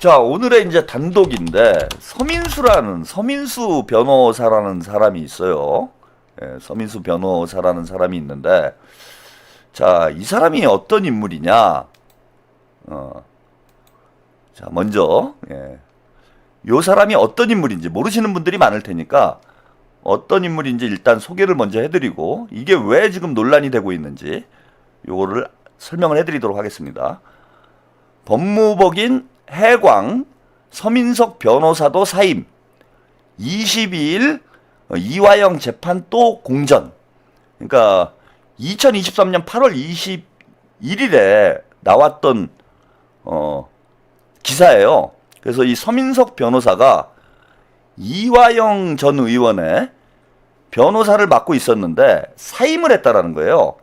자, 오늘의 이제 단독인데 서민수라는 서민수 변호사라는 사람이 있어요. 예, 서민수 변호사라는 사람이 있는데 자, 이 사람이 어떤 인물이냐? 어. 자, 먼저 예. 요 사람이 어떤 인물인지 모르시는 분들이 많을 테니까 어떤 인물인지 일단 소개를 먼저 해 드리고 이게 왜 지금 논란이 되고 있는지 요거를 설명을 해 드리도록 하겠습니다. 법무법인 해광 서민석 변호사도 사임 22일 어, 이화영 재판 또 공전 그러니까 2023년 8월 21일에 나왔던 어 기사예요. 그래서 이 서민석 변호사가 이화영 전 의원의 변호사를 맡고 있었는데 사임을 했다라는 거예요.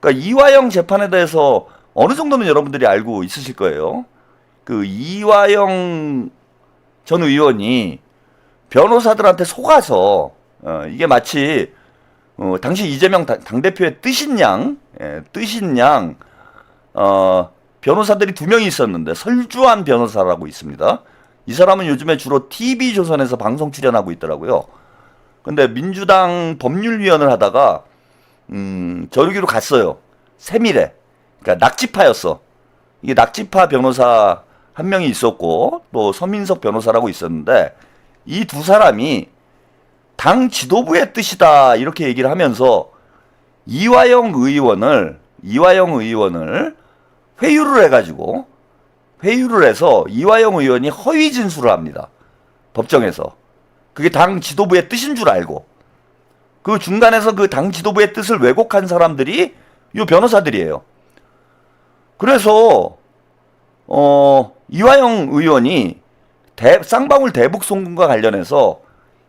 그러니까 이화영 재판에 대해서 어느 정도는 여러분들이 알고 있으실 거예요. 그 이화영 전 의원이 변호사들한테 속아서 어, 이게 마치 어, 당시 이재명 당, 대표의 뜻인 양, 예, 뜻인 양, 어, 변호사들이 두 명이 있었는데 설주한 변호사라고 있습니다. 이 사람은 요즘에 주로 TV 조선에서 방송 출연하고 있더라고요. 근데 민주당 법률위원을 하다가 음, 저르기로 갔어요. 세밀에. 그러니까 낙지파였어. 이게 낙지파 변호사 한 명이 있었고 또 서민석 변호사라고 있었는데 이 두 사람이 당 지도부의 뜻이다 이렇게 얘기를 하면서 이화영 의원을 이화영 의원을 회유를 해가지고 회유를 해서 이화영 의원이 허위 진술을 합니다. 법정에서 그게 당 지도부의 뜻인 줄 알고 그 중간에서 그 당 지도부의 뜻을 왜곡한 사람들이 요 변호사들이에요. 그래서 어 이화영 의원이 대, 쌍방울 대북 송금과 관련해서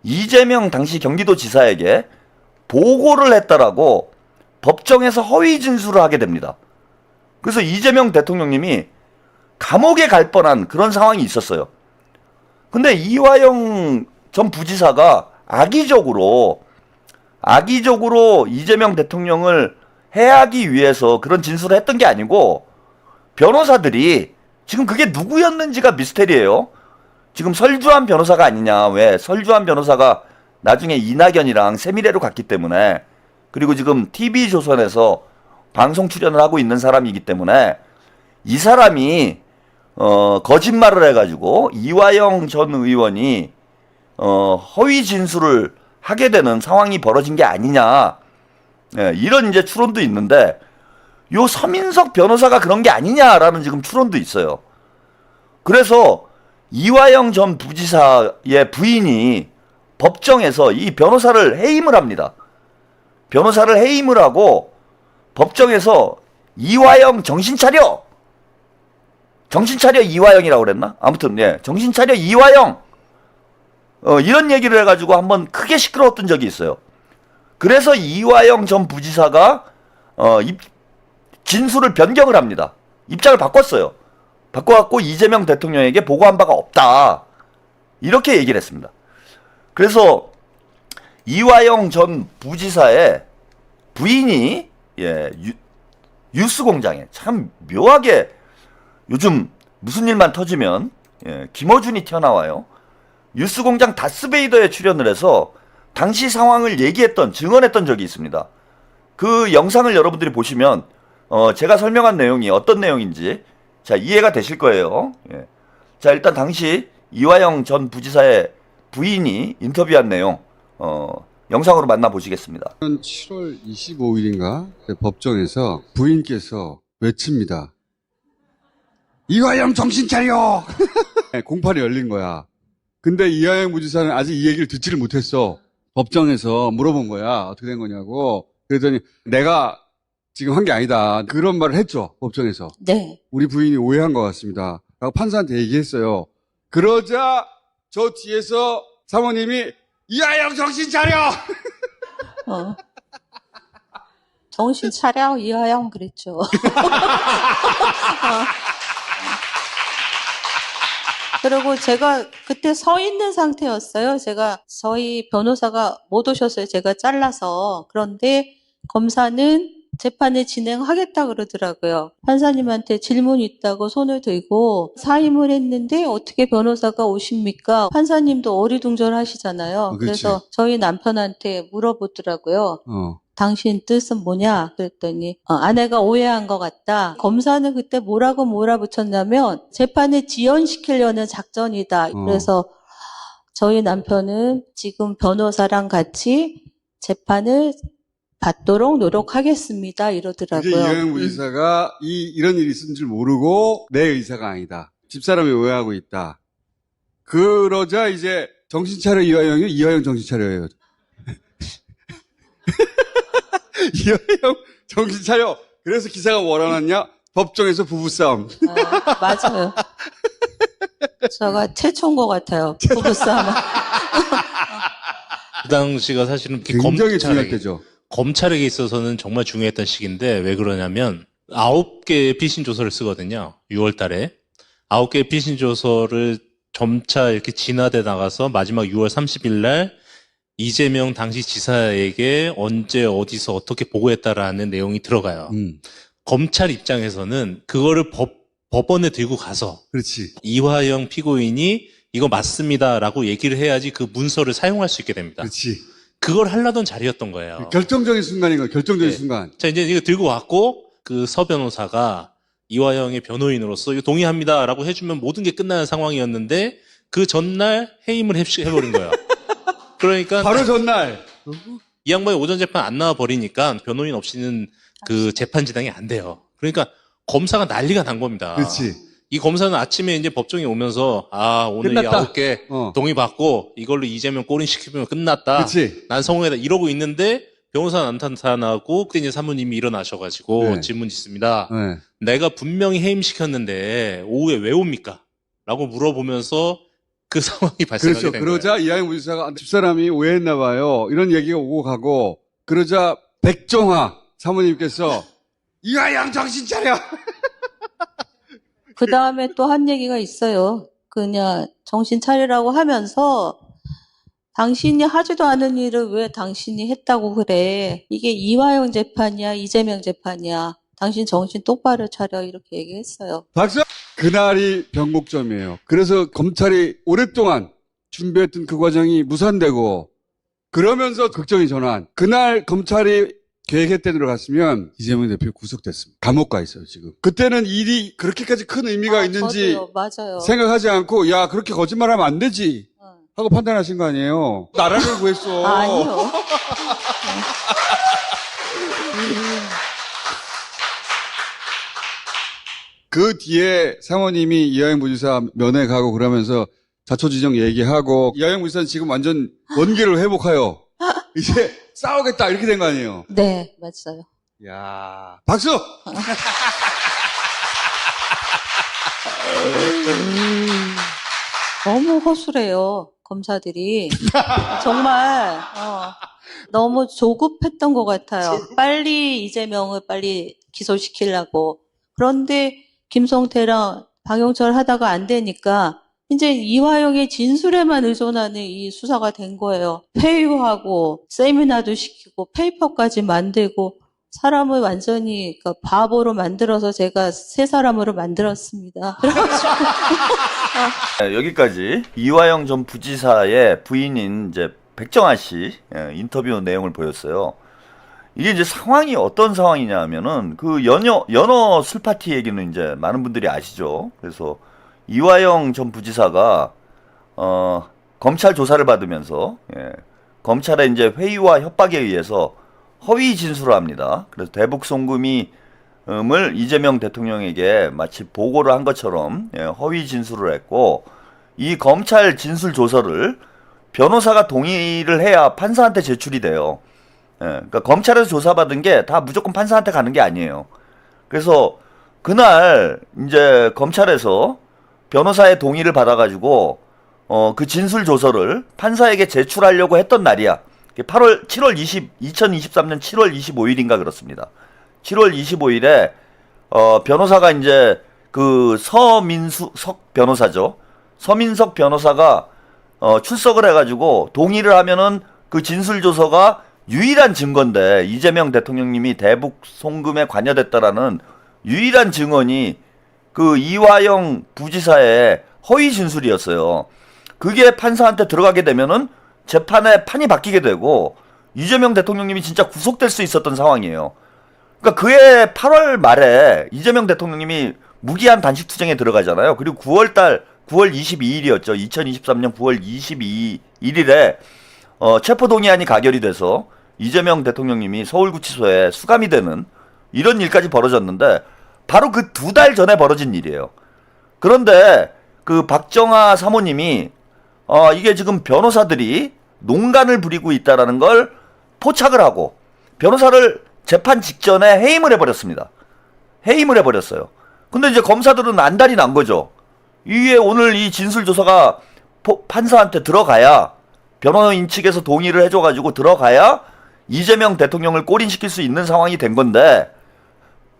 이재명 당시 경기도지사에게 보고를 했다라고 법정에서 허위 진술을 하게 됩니다. 그래서 이재명 대통령님이 감옥에 갈 뻔한 그런 상황이 있었어요. 근데 이화영 전 부지사가 악의적으로 악의적으로 이재명 대통령을 해하기 위해서 그런 진술을 했던 게 아니고 변호사들이 지금 그게 누구였는지가 미스테리예요. 지금 설주한 변호사가 아니냐. 왜? 설주한 변호사가 나중에 이낙연이랑 세미래로 갔기 때문에 그리고 지금 TV조선에서 방송 출연을 하고 있는 사람이기 때문에 이 사람이 어, 거짓말을 해가지고 이화영 전 의원이 어, 허위 진술을 하게 되는 상황이 벌어진 게 아니냐. 예, 이런 이제 추론도 있는데 요 서민석 변호사가 그런 게 아니냐라는 지금 추론도 있어요. 그래서 이화영 전 부지사의 부인이 법정에서 이 변호사를 해임을 합니다. 변호사를 해임을 하고 법정에서 이화영 정신 차려! 정신 차려 이화영이라고 그랬나? 아무튼 예, 정신 차려 이화영. 어, 이런 얘기를 해가지고 한번 크게 시끄러웠던 적이 있어요. 그래서 이화영 전 부지사가 어, 입, 진술을 변경을 합니다. 입장을 바꿨어요. 바꿔갖고 이재명 대통령에게 보고한 바가 없다. 이렇게 얘기를 했습니다. 그래서 이화영 전 부지사의 부인이 예, 유, 뉴스 공장에 참 묘하게 요즘 무슨 일만 터지면 예, 김어준이 튀어나와요. 뉴스 공장 다스베이더에 출연을 해서 당시 상황을 얘기했던 증언했던 적이 있습니다. 그 영상을 여러분들이 보시면 어, 제가 설명한 내용이 어떤 내용인지 자 이해가 되실 거예요. 예. 자 일단 당시 이화영 전 부지사의 부인이 인터뷰한 내용 어, 영상으로 만나 보시겠습니다. 7월 25일인가 법정에서 부인께서 외칩니다. 이화영 정신 차려! 네, 공판이 열린 거야. 근데 이화영 부지사는 아직 이 얘기를 듣지를 못했어. 법정에서 물어본 거야. 어떻게 된 거냐고. 그랬더니 내가 지금 한 게 아니다. 그런 말을 했죠. 법정에서. 네. 우리 부인이 오해한 것 같습니다. 라고 판사한테 얘기했어요. 그러자 저 뒤에서 사모님이 이하영 정신 차려! 어. 정신 차려 이하영 그랬죠. 어. 그리고 제가 그때 서 있는 상태였어요. 제가 저희 변호사가 못 오셨어요. 제가 잘라서. 그런데 검사는 재판을 진행하겠다 그러더라고요. 판사님한테 질문 있다고 손을 들고 사임을 했는데 어떻게 변호사가 오십니까? 판사님도 어리둥절하시잖아요. 어, 그렇지. 그래서 저희 남편한테 물어보더라고요. 어. 당신 뜻은 뭐냐? 그랬더니 어, 아내가 오해한 것 같다. 검사는 그때 뭐라고 몰아붙였냐면 재판을 지연시키려는 작전이다. 어. 그래서 저희 남편은 지금 변호사랑 같이 재판을 받도록 노력하겠습니다. 이러더라고요. 이영영 부지사가 이, 이런 일이 있은 줄 모르고 내 의사가 아니다. 집사람이 오해하고 있다. 그러자 이제 정신 차려 이화영이 이화영 정신 차려요. 이화영 정신 차려. 그래서 기사가 뭐라 났냐? 법정에서 부부싸움. 아, 맞아요. 제가 최초인 것 같아요. 부부싸움. 그 당시가 사실은 굉장히 중요할 때죠. 검찰에게 있어서는 정말 중요했던 시기인데 왜 그러냐면 아홉 개의 피신 조서를 쓰거든요. 6월 달에. 아홉 개의 피신 조서를 점차 이렇게 진화돼 나가서 마지막 6월 30일 날 이재명 당시 지사에게 언제 어디서 어떻게 보고했다라는 내용이 들어가요. 음, 검찰 입장에서는 그거를 법, 법원에 들고 가서 그렇지. 이화영 피고인이 이거 맞습니다라고 얘기를 해야지 그 문서를 사용할 수 있게 됩니다. 그렇지. 그걸 하려던 자리였던 거예요. 결정적인 순간인 거야. 결정적인 네. 순간. 자, 이제 이거 들고 왔고, 그 서 변호사가 이화영의 변호인으로서 이거 동의합니다라고 해주면 모든 게 끝나는 상황이었는데, 그 전날 해임을 해- 해버린 거예요. 그러니까 바로 전날. 이 양반이 오전 재판 안 나와 버리니까 변호인 없이는 그 재판 진행이 안 돼요. 그러니까 검사가 난리가 난 겁니다. 그렇지. 이 검사는 아침에 이제 법정에 오면서 아 오늘 이 끝났다. 아홉 개 어. 동의 받고 이걸로 이재명 꼬린 시키면 끝났다. 그렇지. 난 성공했다 이러고 있는데 변호사 안 나타나고 그때 이제 사모님이 일어나셔가지고 네. 질문 있습니다. 네. 내가 분명히 해임시켰는데 오후에 왜 옵니까? 라고 물어보면서 그 상황이 발생하게 그렇죠. 된 그러자 이하영 부지사가 집사람이 오해했나 봐요. 이런 얘기가 오고 가고 그러자 백정화 사모님께서 이하영 정신 차려. 그 다음에 또 한 얘기가 있어요. 그냥 정신 차리라고 하면서 당신이 하지도 않은 일을 왜 당신이 했다고 그래. 이게 이화영 재판이야, 이재명 재판이야. 당신 정신 똑바로 차려. 이렇게 얘기했어요. 박수. 그날이 변곡점이에요. 그래서 검찰이 오랫동안 준비했던 그 과정이 무산되고 그러면서 걱정이 전환. 그날 검찰이 계획했던 대로 갔으면 이재명 대표 구속됐습니다. 감옥 가 있어요 지금. 그때는 일이 그렇게까지 큰 의미가 아, 있는지 저도요. 맞아요. 생각하지 않고 야 그렇게 거짓말하면 안 되지 어. 하고 판단하신 거 아니에요. 나라를 구했어. 아, 아니요. 그 뒤에 사모님이 이하영 부지사 면회 가고 그러면서 자초지정 얘기하고 이하영 부지사는 지금 완전 원기를 회복하여 이제 싸우겠다 이렇게 된 거 아니에요. 네, 맞아요. 야 박수. 너무 허술해요, 검사들이. 정말, 어, 너무 조급했던 것 같아요. 빨리 이재명을 빨리 기소시키려고. 그런데 김성태랑 방영철 하다가 안 되니까 이제 이화영의 진술에만 의존하는 이 수사가 된 거예요. 회유하고 세미나도 시키고 페이퍼까지 만들고 사람을 완전히 그러니까 바보로 만들어서 제가 새 사람으로 만들었습니다. 네, 여기까지 이화영 전 부지사의 부인인 이제 백정아 씨 예, 인터뷰 내용을 보였어요. 이게 이제 상황이 어떤 상황이냐 하면은 그 연어 연어 술 파티 얘기는 이제 많은 분들이 아시죠. 그래서 이화영 전 부지사가 어 검찰 조사를 받으면서 예, 검찰의 이제 회의와 협박에 의해서 허위 진술을 합니다. 그래서 대북 송금이 음을 이재명 대통령에게 마치 보고를 한 것처럼 예, 허위 진술을 했고 이 검찰 진술 조서를 변호사가 동의를 해야 판사한테 제출이 돼요. 예, 그러니까 검찰에서 조사받은 게 다 무조건 판사한테 가는 게 아니에요. 그래서 그날 이제 검찰에서 변호사의 동의를 받아가지고 어, 그 진술 조서를 판사에게 제출하려고 했던 날이야. 8월 7월 20 2023년 7월 25일인가 그렇습니다. 7월 25일에 어, 변호사가 이제 그 서민수 석 변호사죠. 서민석 변호사가 어, 출석을 해가지고 동의를 하면은 그 진술 조서가 유일한 증거인데 이재명 대통령님이 대북 송금에 관여됐다라는 유일한 증언이 그 이화영 부지사의 허위 진술이었어요. 그게 판사한테 들어가게 되면은 재판에 판이 바뀌게 되고 이재명 대통령님이 진짜 구속될 수 있었던 상황이에요. 그러니까 그해 8월 말에 이재명 대통령님이 무기한 단식 투쟁에 들어가잖아요. 그리고 9월 달 9월 22일이었죠. 2023년 9월 22일에 어, 체포 동의안이 가결이 돼서 이재명 대통령님이 서울구치소에 수감이 되는 이런 일까지 벌어졌는데 바로 그 두 달 전에 벌어진 일이에요. 그런데 그 박정아 사모님이 어, 이게 지금 변호사들이 농간을 부리고 있다라는 걸 포착을 하고 변호사를 재판 직전에 해임을 해버렸습니다. 해임을 해버렸어요. 근데 이제 검사들은 안달이 난 거죠. 이게 오늘 이 진술 조사가 포- 판사한테 들어가야 변호인 측에서 동의를 해줘가지고 들어가야 이재명 대통령을 꼬린시킬 수 있는 상황이 된 건데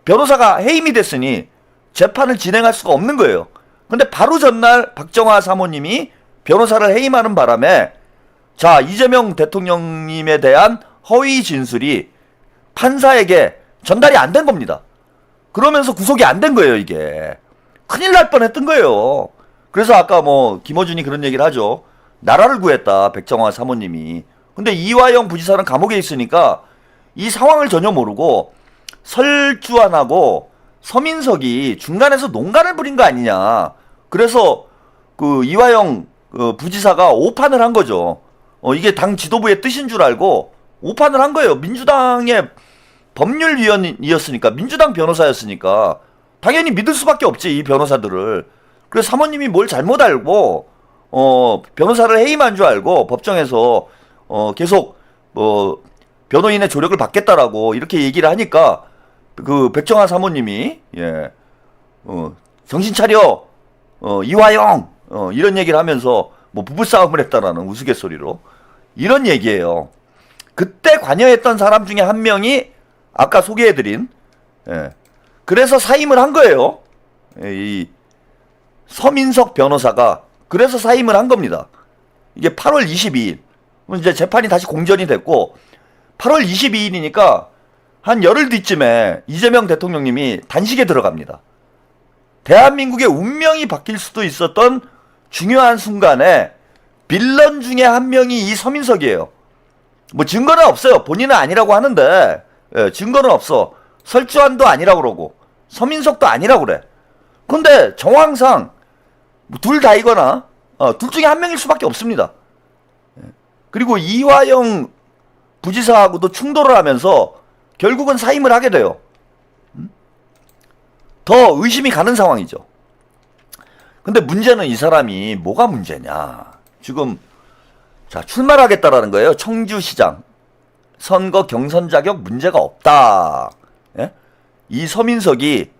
변호사가 해임이 됐으니 재판을 진행할 수가 없는 거예요. 근데 바로 전날 박정화 사모님이 변호사를 해임하는 바람에 자 이재명 대통령님에 대한 허위 진술이 판사에게 전달이 안 된 겁니다. 그러면서 구속이 안 된 거예요 이게 큰일 날 뻔했던 거예요. 그래서 아까 뭐 김어준이 그런 얘기를 하죠. 나라를 구했다 백정화 사모님이. 근데 이화영 부지사는 감옥에 있으니까 이 상황을 전혀 모르고 설주환하고 서민석이 중간에서 농간을 부린 거 아니냐. 그래서 그 이화영 그 부지사가 오판을 한 거죠. 어, 이게 당 지도부의 뜻인 줄 알고 오판을 한 거예요. 민주당의 법률위원이었으니까 민주당 변호사였으니까 당연히 믿을 수밖에 없지 이 변호사들을. 그래서 사모님이 뭘 잘못 알고 어 변호사를 해임한 줄 알고 법정에서 어 계속 뭐 변호인의 조력을 받겠다라고 이렇게 얘기를 하니까 그 백정아 사모님이 예. 어 정신 차려. 어 이화영 어 이런 얘기를 하면서 뭐 부부싸움을 했다라는 우스갯소리로 이런 얘기예요. 그때 관여했던 사람 중에 한 명이 아까 소개해드린 예. 그래서 사임을 한 거예요. 예, 이 서민석 변호사가 그래서 사임을 한 겁니다. 이게 8월 22일. 그럼 이제 재판이 다시 공전이 됐고 8월 22일이니까 한 열흘 뒤쯤에 이재명 대통령님이 단식에 들어갑니다. 대한민국의 운명이 바뀔 수도 있었던 중요한 순간에 빌런 중에 한 명이 이 서민석이에요. 뭐 증거는 없어요. 본인은 아니라고 하는데 예, 증거는 없어. 설주환도 아니라고 그러고 서민석도 아니라고 그래. 근데 정황상 뭐 둘 다이거나 어, 둘 중에 한 명일 수밖에 없습니다. 예. 그리고 이화영 부지사하고도 충돌을 하면서 결국은 사임을 하게 돼요. 음? 더 의심이 가는 상황이죠. 근데 문제는 이 사람이 뭐가 문제냐. 지금 자 출마를 하겠다라는 거예요. 청주시장 선거 경선 자격 문제가 없다. 예? 이 서민석이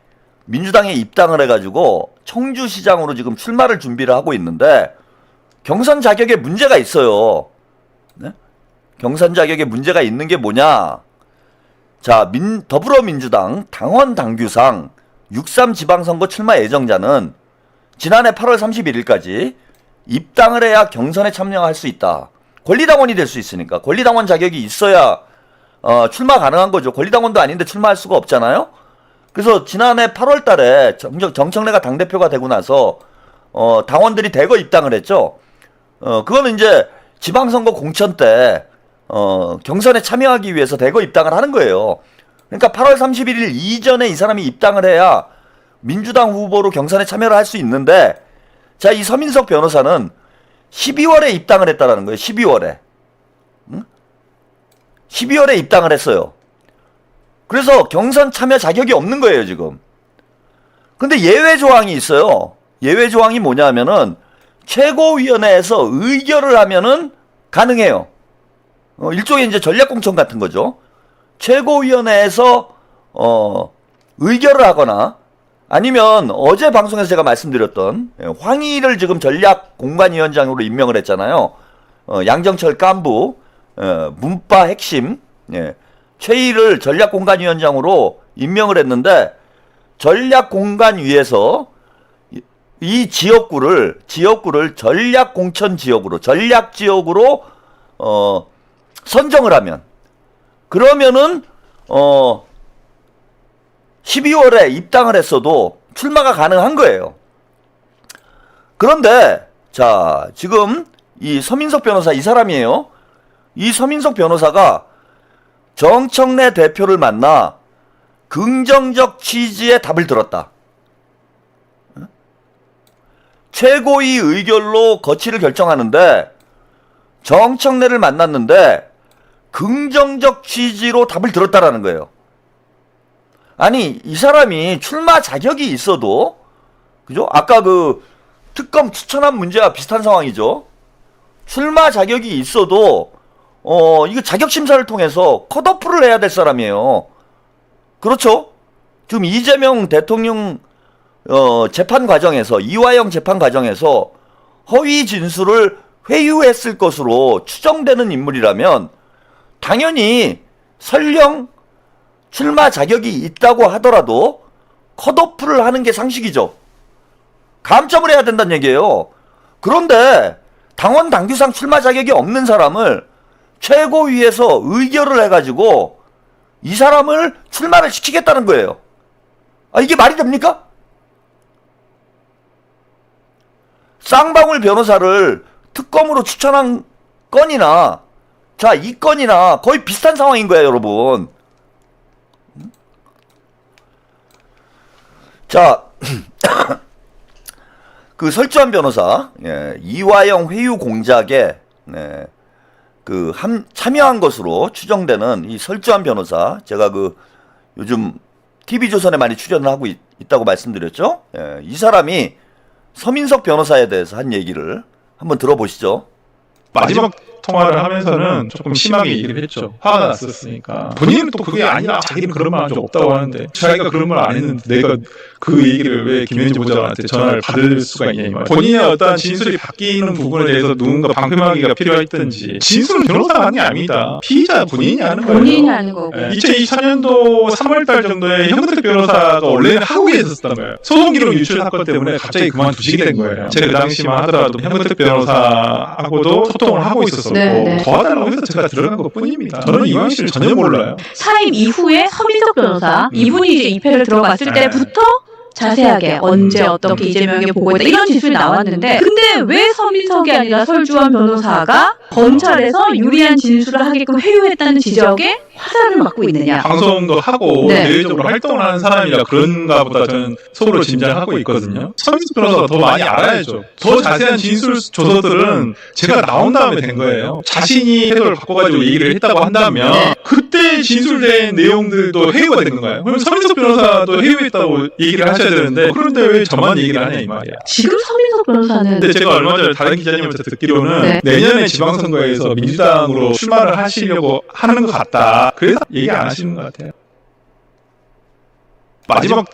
민주당에 입당을 해가지고 청주시장으로 지금 출마를 준비를 하고 있는데 경선 자격에 문제가 있어요. 네? 경선 자격에 문제가 있는 게 뭐냐? 자, 민, 더불어민주당 당원 당규상 6.3 지방선거 출마 예정자는 지난해 8월 31일까지 입당을 해야 경선에 참여할 수 있다. 권리당원이 될 수 있으니까 권리당원 자격이 있어야 어, 출마 가능한 거죠. 권리당원도 아닌데 출마할 수가 없잖아요. 그래서 지난해 8월 달에 정청, 정청래가 당대표가 되고 나서 어, 당원들이 대거 입당을 했죠. 어, 그거는 이제 지방선거 공천 때 어, 경선에 참여하기 위해서 대거 입당을 하는 거예요. 그러니까 8월 31일 이전에 이 사람이 입당을 해야 민주당 후보로 경선에 참여를 할 수 있는데 자, 이 서민석 변호사는 12월에 입당을 했다라는 거예요. 12월에. 응? 12월에 입당을 했어요. 그래서 경선 참여 자격이 없는 거예요, 지금. 근데 예외 조항이 있어요. 예외 조항이 뭐냐면은 최고위원회에서 의결을 하면은 가능해요. 어, 일종의 이제 전략공천 같은 거죠. 최고위원회에서 어, 의결을 하거나 아니면 어제 방송에서 제가 말씀드렸던 예, 황희를 지금 전략 공관위원장으로 임명을 했잖아요. 어, 양정철 깐부, 어, 문파 핵심, 예, 최희를 전략 공관위원장으로 임명을 했는데 전략 공관위에서 이, 이 지역구를 지역구를 전략 공천 지역으로 전략 지역으로 어, 선정을 하면 그러면은 어 12월에 입당을 했어도 출마가 가능한 거예요. 그런데 자 지금 이 서민석 변호사 이 사람이에요. 이 서민석 변호사가 정청래 대표를 만나 긍정적 취지의 답을 들었다. 응? 최고위 의결로 거취를 결정하는데 정청래를 만났는데 긍정적 취지로 답을 들었다라는 거예요. 아니 이 사람이 출마 자격이 있어도 그죠? 아까 그 특검 추천한 문제와 비슷한 상황이죠. 출마 자격이 있어도 어 이거 자격 심사를 통해서 컷오프를 해야 될 사람이에요. 그렇죠? 지금 이재명 대통령 어 재판 과정에서 이화영 재판 과정에서 허위 진술을 회유했을 것으로 추정되는 인물이라면 당연히 설령 출마 자격이 있다고 하더라도 컷오프를 하는 게 상식이죠. 감점을 해야 된다는 얘기예요. 그런데 당원 당규상 출마 자격이 없는 사람을 최고위에서 의결을 해가지고 이 사람을 출마를 시키겠다는 거예요. 아, 이게 말이 됩니까? 쌍방울 변호사를 특검으로 추천한 건이나, 자, 이 건이나 거의 비슷한 상황인 거예요, 여러분. 자, 그 설주한 변호사, 예, 이화영 회유 공작에, 네, 그 함, 참여한 것으로 추정되는 이 설주한 변호사, 제가 그 요즘 TV조선에 많이 출연을 하고 있, 다고 말씀드렸죠? 예, 이 사람이 서민석 변호사에 대해서 한 얘기를 한번 들어보시죠. 마지막 통화를 하면서는 조금 심하게 얘기를 했죠. 화가 났었으니까. 본인은 또 그게 아니라 자기는 그런 말한적 없다고 하는데 자기가 그런 말 안 했는데 내가 그 얘기를 왜 김현지 보좌관한테 전화를 받을 수가 있냐 이 말. 본인의 어떤 진술이 바뀌는 부분에 대해서 누군가 방패막이가 필요했든지 진술은 변호사가 하는 게 아닙니다. 피의자 본인이 하는 거예요. 본인이 하는 거고. 예, 2024년도 3월달 정도에 현근택 변호사가 원래는 하고 계셨었단 말이에요. 소송 기록 유출 사건 때문에 갑자기 그만두시게 된 거예요. 제가 그 당시만 하더라도 현근택 변호사하고도 소통을 하고 있었었고 네, 네. 도와달라고 해서 제가 들어간 것 뿐입니다. 저는 이왕 씨를 전혀 몰라요. 사임 이후에 서민석 변호사 이분이 이제 입회를 들어갔을 네. 때부터 자세하게 언제 어떻게 이재명이 보고했다 이런 진술이 나왔는데 근데 왜 서민석이 아니라 설주환 변호사가 검찰에서 유리한 진술을 하게끔 회유했다는 지적에 화살을 맞고 있느냐 방송도 하고 네. 대외적으로 활동을 하는 사람이라 그런가 보다 저는 속으로 짐작하고 있거든요. 서민수 변호사가 더 많이 알아야죠. 더 자세한 진술 조서들은 제가 나온 다음에 된 거예요. 자신이 태도를 바꿔가지고 얘기를 했다고 한다면 그때 진술된 내용들도 회유가 된 건가요? 그럼 서민석 변호사도 회유했다고 얘기를 하셔야 되는데 그런데 왜 저만 얘기를 하냐 이 말이야. 지금 서민석 변호사는 근데 제가 얼마 전에 다른 기자님한테 듣기로는 네. 내년에 지방선거에서 민주당으로 출마를 하시려고 하는 것 같다. 그래서 얘기 안 하시는 것 같아요. 마지막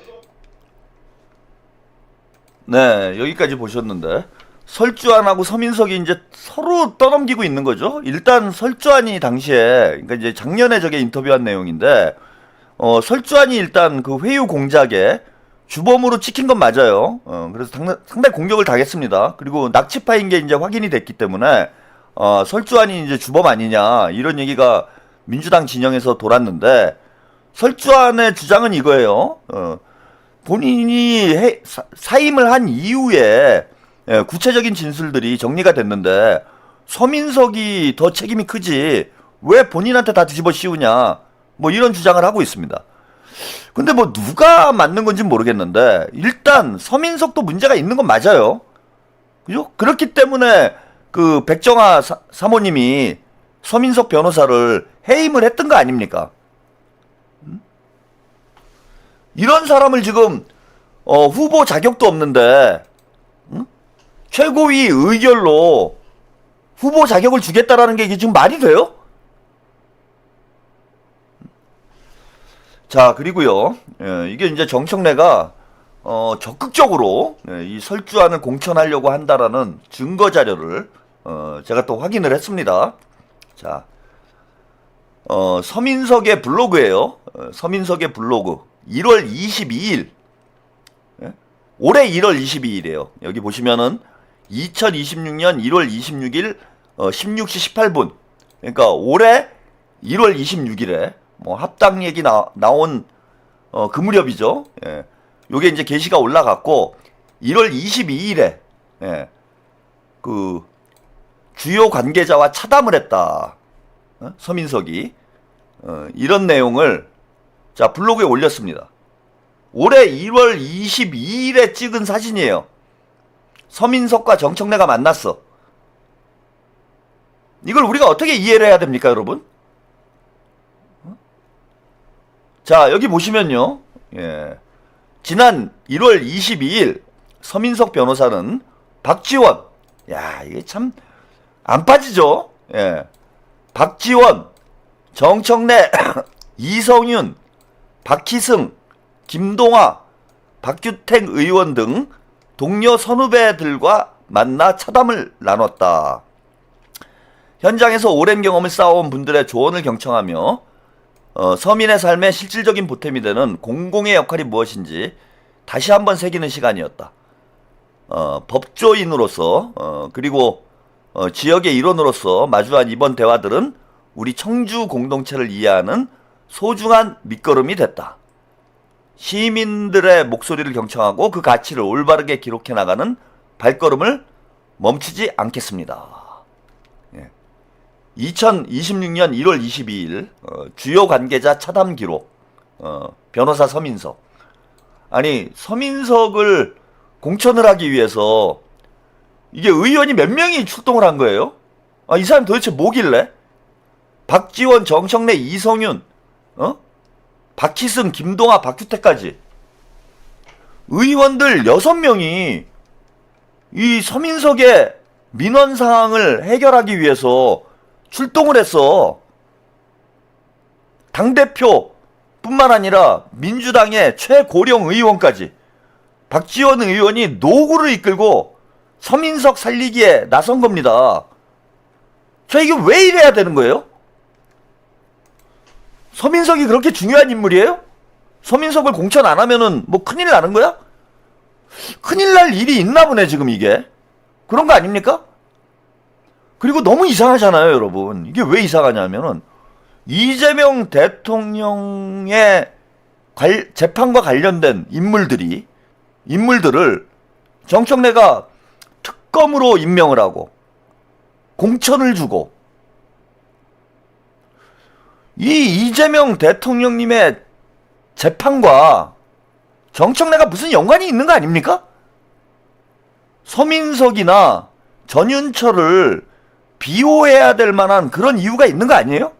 네, 여기까지 보셨는데 설주안하고 서민석이 이제 서로 떠넘기고 있는 거죠. 일단 설주안이 당시에 그러니까 이제 작년에 저게 인터뷰한 내용인데 어, 설주안이 일단 그 회유 공작에 주범으로 찍힌 건 맞아요. 어, 그래서 상, 상당히 공격을 당했습니다. 그리고 낙치파인 게 이제 확인이 됐기 때문에 어, 설주안이 이제 주범 아니냐 이런 얘기가 민주당 진영에서 돌았는데 설주안의 주장은 이거예요. 어, 본인이 해- 사, 사임을 한 이후에 예, 구체적인 진술들이 정리가 됐는데 서민석이 더 책임이 크지 왜 본인한테 다 뒤집어 씌우냐 뭐 이런 주장을 하고 있습니다. 근데 뭐 누가 맞는 건지 모르겠는데 일단 서민석도 문제가 있는 건 맞아요. 그죠? 그렇기 때문에 그 백정아 사, 사모님이 서민석 변호사를 해임을 했던 거 아닙니까? 이런 사람을 지금 어, 후보 자격도 없는데 응? 최고위 의결로 후보 자격을 주겠다라는 게 이게 지금 말이 돼요? 자 그리고요 예, 이게 이제 정청래가 어, 적극적으로 예, 이 설주안을 공천하려고 한다라는 증거 자료를 어, 제가 또 확인을 했습니다. 자 어, 서민석의 블로그예요. 어, 서민석의 블로그 1월 22일 예? 올해 1월 22일이에요. 여기 보시면은 2026년 1월 26일 어, 16시 18분 그러니까 올해 1월 26일에 뭐 합당 얘기 나, 나온 어, 그 무렵이죠. 예. 요게 이제 게시가 올라갔고 1월 22일에 예. 그 주요 관계자와 차담을 했다. 어? 서민석이 어, 이런 내용을 자 블로그에 올렸습니다. 올해 1월 22일에 찍은 사진이에요. 서민석과 정청래가 만났어. 이걸 우리가 어떻게 이해를 해야 됩니까, 여러분? 어? 자, 여기 보시면요. 예. 지난 1월 22일 서민석 변호사는 박지원, 야, 이게 참 안 빠지죠? 예. 박지원, 정청래, 이성윤, 박희승, 김동아, 박규택 의원 등 동료 선후배들과 만나 차담을 나눴다. 현장에서 오랜 경험을 쌓아온 분들의 조언을 경청하며 어, 서민의 삶에 실질적인 보탬이 되는 공공의 역할이 무엇인지 다시 한번 새기는 시간이었다. 어, 법조인으로서 어, 그리고 어, 지역의 일원으로서 마주한 이번 대화들은 우리 청주 공동체를 이해하는 소중한 밑거름이 됐다. 시민들의 목소리를 경청하고 그 가치를 올바르게 기록해 나가는 발걸음을 멈추지 않겠습니다. 예. 2026년 1월 22일 어, 주요 관계자 차담 기록 어, 변호사 서민석 아니 서민석을 공천을 하기 위해서 이게 의원이 몇 명이 출동을 한 거예요? 아, 이 사람 도대체 뭐길래? 박지원, 정청래, 이성윤, 어? 박희승, 김동아, 박규태까지 의원들 6명이 이 서민석의 민원 사항을 해결하기 위해서 출동을 했어. 당대표 뿐만 아니라 민주당의 최고령 의원까지 박지원 의원이 노구를 이끌고 서민석 살리기에 나선 겁니다. 저 이게 왜 이래야 되는 거예요? 서민석이 그렇게 중요한 인물이에요? 서민석을 공천 안 하면은 뭐 큰일 나는 거야? 큰일 날 일이 있나 보네 지금 이게 그런 거 아닙니까? 그리고 너무 이상하잖아요 여러분 이게 왜 이상하냐면은 이재명 대통령의 관- 재판과 관련된 인물들이 인물들을 정청래가 특검으로 임명을 하고 공천을 주고 이 이재명 대통령님의 재판과 정청래가 무슨 연관이 있는 거 아닙니까? 서민석이나 전윤철을 비호해야 될 만한 그런 이유가 있는 거 아니에요?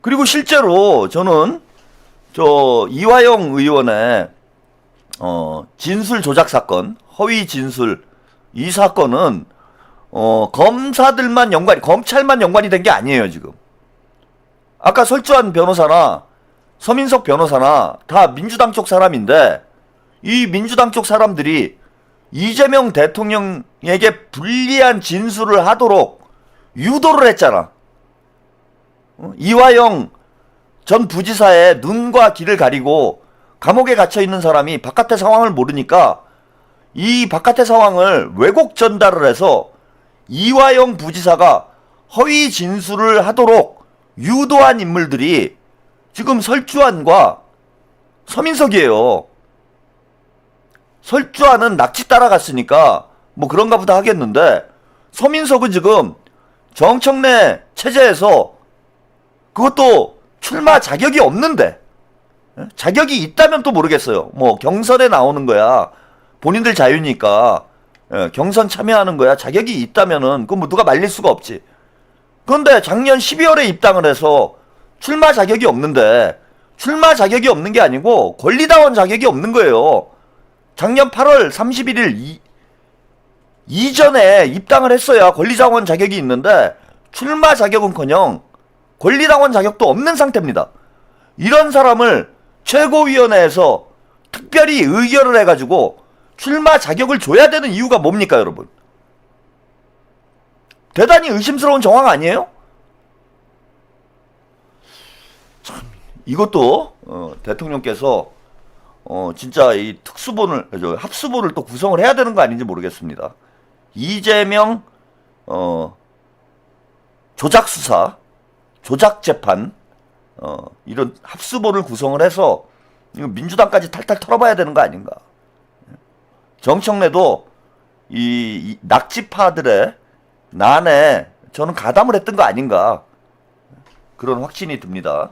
그리고 실제로 저는 저 이화영 의원의 어, 진술 조작 사건, 허위 진술 이 사건은 어, 검사들만 연관이 검찰만 연관이 된 게 아니에요, 지금. 아까 설주한 변호사나 서민석 변호사나 다 민주당 쪽 사람인데 이 민주당 쪽 사람들이 이재명 대통령에게 불리한 진술을 하도록 유도를 했잖아. 어? 이화영 전 부지사의 눈과 귀를 가리고 감옥에 갇혀 있는 사람이 바깥의 상황을 모르니까 이 바깥의 상황을 왜곡 전달을 해서 이화영 부지사가 허위 진술을 하도록 유도한 인물들이 지금 설주환과 서민석이에요. 설주환은 낚시 따라갔으니까 뭐 그런가 보다 하겠는데 서민석은 지금 정청래 체제에서 그것도 출마 자격이 없는데 예? 자격이 있다면 또 모르겠어요. 뭐 경선에 나오는 거야. 본인들 자유니까 예, 경선 참여하는 거야. 자격이 있다면은 그건 뭐 누가 말릴 수가 없지. 그런데 작년 12월에 입당을 해서 출마 자격이 없는데 출마 자격이 없는 게 아니고 권리당원 자격이 없는 거예요. 작년 8월 31일 이, 이전에 입당을 했어야 권리당원 자격이 있는데 출마 자격은커녕 권리당원 자격도 없는 상태입니다. 이런 사람을 최고위원회에서 특별히 의결을 해가지고 출마 자격을 줘야 되는 이유가 뭡니까, 여러분? 대단히 의심스러운 정황 아니에요? 참, 이것도 어, 대통령께서 어, 진짜 이 특수본을 저 합수본을 또 구성을 해야 되는 거 아닌지 모르겠습니다. 이재명 어, 조작 수사 조작 재판 어, 이런 합수보를 구성을 해서 이거 민주당까지 탈탈 털어봐야 되는 거 아닌가? 정청래도 이, 이 낙지파들의 난에 저는 가담을 했던 거 아닌가 그런 확신이 듭니다.